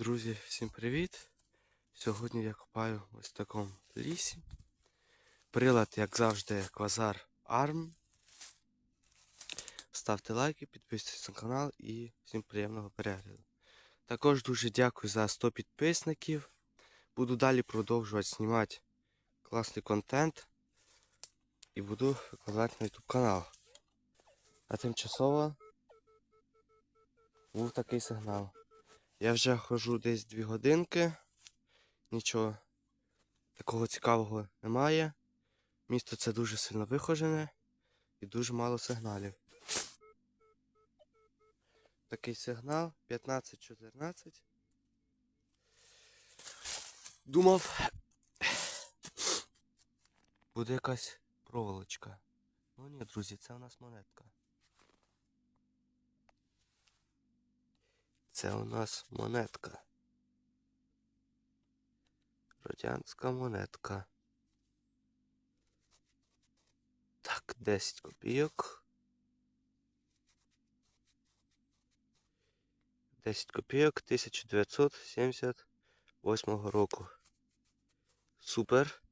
Друзі, всім привіт! Сьогодні я копаю ось в такому лісі. Прилад, як завжди, квазар Арм. Ставте лайки, підписуйтесь на канал і всім приємного перегляду. Також дуже дякую за 100 підписників. Буду далі продовжувати знімати класний контент і буду викладати на YouTube канал. А тимчасово був такий сигнал. Я вже ходжу десь 2 годинки. Нічого такого цікавого немає. Місто це дуже сильно вихожене і дуже мало сигналів. Такий сигнал 15-14. Думав, буде якась проволочка. Ну ні, друзі, це у нас монетка. Це у нас монетка. Радянська монетка. Так, 10 копійок. 10 копійок 1978 року. Супер.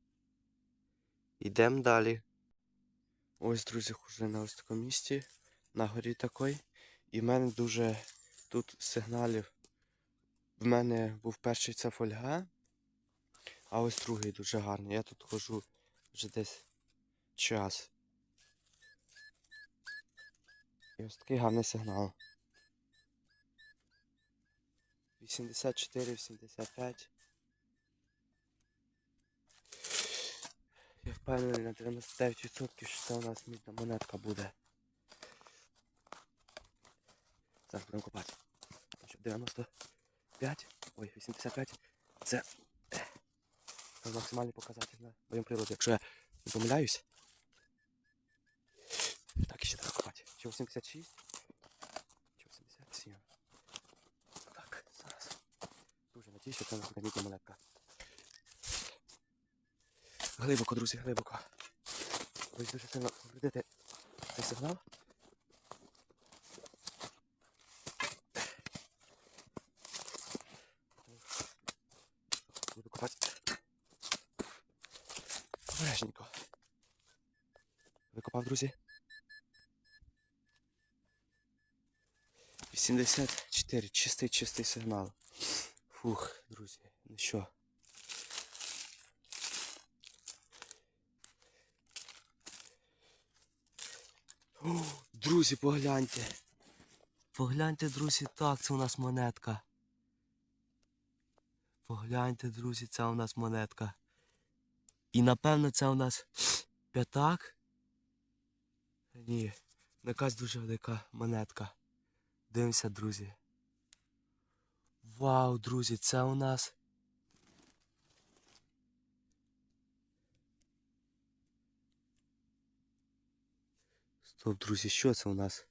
Йдемо далі. Ось, друзі, вже на ось такому місці. На горі такой. І в мене дуже тут сигналів. В мене був перший це фольга, а ось другий дуже гарний. Я тут ходжу вже десь час. І ось такий гарний сигнал. 84-85. Я впевнений на 99% що це у нас мідна монетка буде. Зараз будемо копати. 95, ой, 85. Це, це максимальний показатель на моєму природі. Якщо я не помиляюсь. Так, ще треба копати. Чи 86? Чи 87? Так, зараз. Дуже надіюсь, що це мідна монетка. Глибоко, друзі, глибоко. Ось дуже сильно повредити цей сигнал. Буду копати. Обережненько. Викопав, друзі. 84. Чистий, чистий сигнал. Фух, друзі, ну що. О, друзі, погляньте. Погляньте, друзі, так, це у нас монетка. Погляньте, друзі, це у нас монетка. І напевно це у нас п'ятак. Ні, якась дуже велика монетка. Дивимося, друзі. Вау, друзі, це у нас. Стоп, друзі, що це у нас?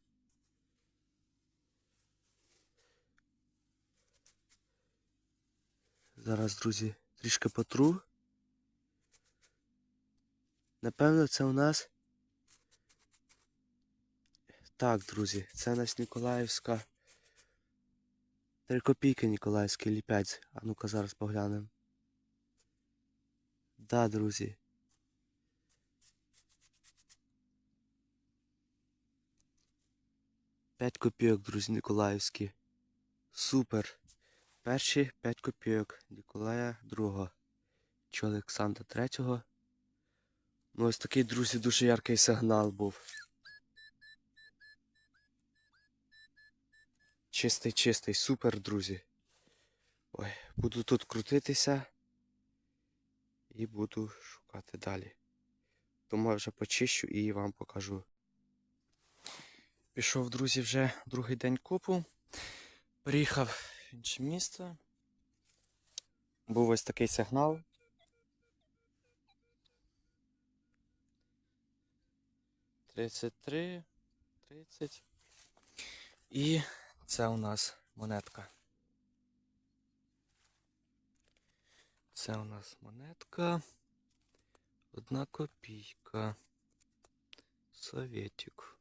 Зараз, друзі, трішки потру. Напевно, це у нас. Так, друзі, це у нас Ніколаївська. Три копійки Ніколаївський ліпець. А ну-ка зараз поглянемо. Да, друзі. П'ять копійок, друзі, Ніколаївські. Супер. Перші 5 копійок Ніколая II чи Олександра III. Ну ось такий, друзі, дуже яркий сигнал був. Чистий, чистий, супер, друзі. Ой, буду тут крутитися і буду шукати далі. Тому я вже почищу і вам покажу. Пішов, друзі, вже другий день копу. Приїхав в інше місце. Був ось такий сигнал. Тридцять три, тридцять. І це у нас монетка. Це у нас монетка. Одна копійка. Советик.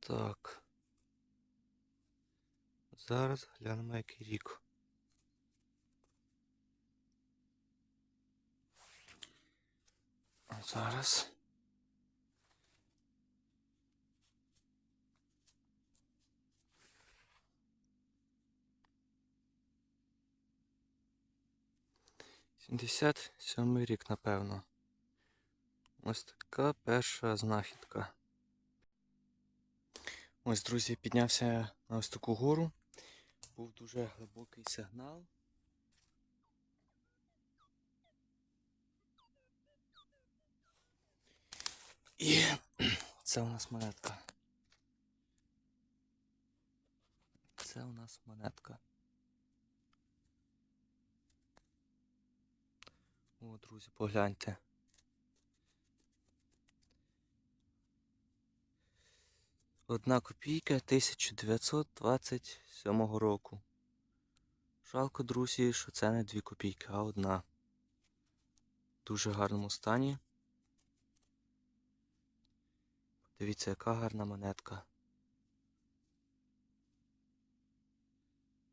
Так. Зараз глянемо, який рік. А зараз. Сімдесят сьомий рік, напевно. Ось така перша знахідка. Ось, друзі, піднявся на ось таку гору. Був дуже глибокий сигнал. І це у нас монетка. Це у нас монетка. Друзі, погляньте. Одна копійка 1927 року. Жалко, друзі, що це не дві копійки, а одна. В дуже гарному стані. Дивіться, яка гарна монетка.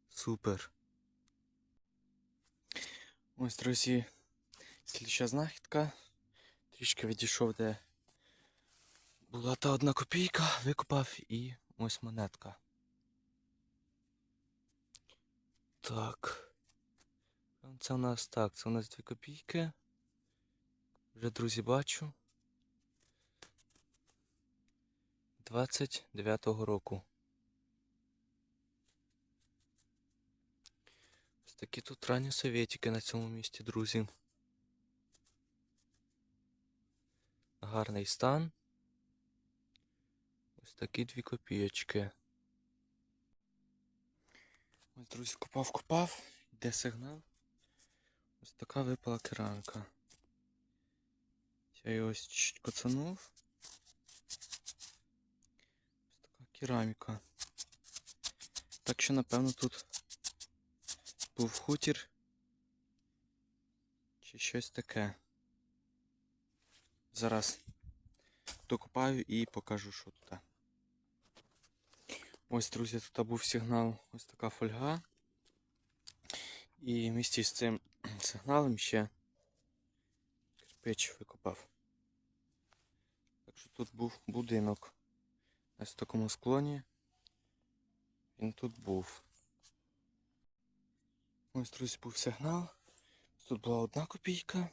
Супер. Ось, друзі, слідча знахідка. Трішки відійшов, де була та одна копійка, викопав і ось монетка. Так. Це у нас так, це у нас дві копійки. Вже, друзі, бачу. 29-го року. Ось такі тут ранні совєтики на цьому місці, друзі. Гарний стан. Ось такі дві копійочки. Ось, друзі, копав, копав, йде сигнал. Ось така випала керамка. Я її ось чуть коцанув. Ось така кераміка. Так що, напевно, тут був хутір чи щось таке. Зараз докопаю і покажу, що тут. Ось, друзі, тут був сигнал, ось така фольга. І в місті з цим сигналом ще кирпич викопав. Так що тут був будинок. Ось в такому склоні. Він тут був. Ось, друзі, був сигнал. Тут була одна копійка.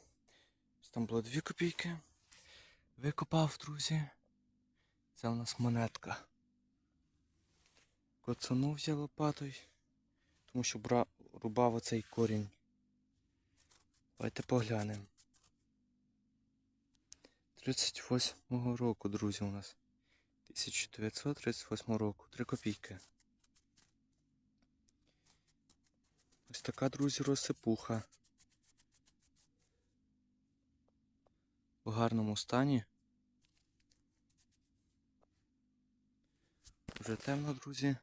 Там було дві копійки. Викопав, друзі. Це у нас монетка. Коцанув я лопатою, тому що бра... рубав оцей корінь. Давайте поглянемо. 38-го року, друзі, у нас. 1938 року. 3 копійки. Ось така, друзі, розсипуха. В гарному стані. Вже темно, друзі.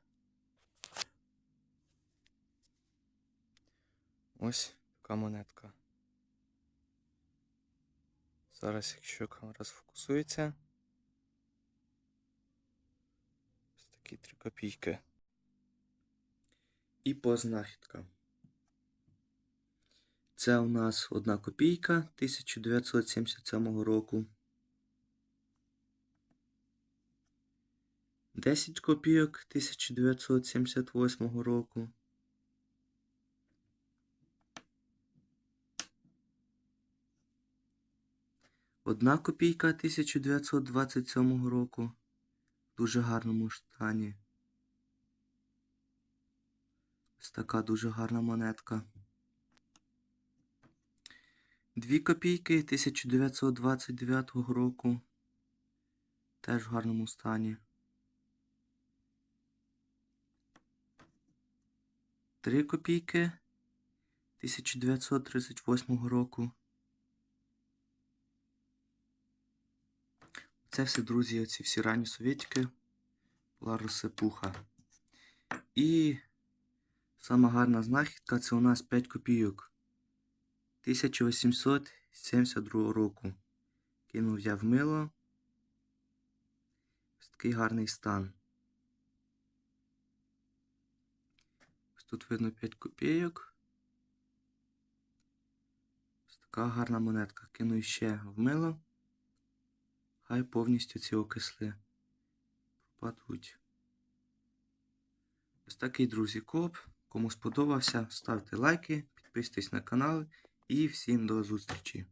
Ось така монетка. Зараз, якщо камера сфокусується. Ось такі 3 копійки. І по знахідкам. Це у нас одна копійка 1977 року. 10 копійок 1978 року. Одна копійка 1927 року. В дуже гарному стані. Ось така дуже гарна монетка. Дві копійки 1929 року. Теж в гарному стані. Три копійки 1938 року. Це все, друзі, оці всі ранні совєтики. Була розсипуха. І сама гарна знахідка це у нас 5 копійок. 1872 року. Кинув я в мило. Ось такий гарний стан. Тут видно 5 копійок. Ось така гарна монетка. Кину ще в мило. Хай повністю ці окисли пропадуть. Ось такий, друзі, коп. Кому сподобався, ставте лайки, підписуйтесь на канал і всім до зустрічі.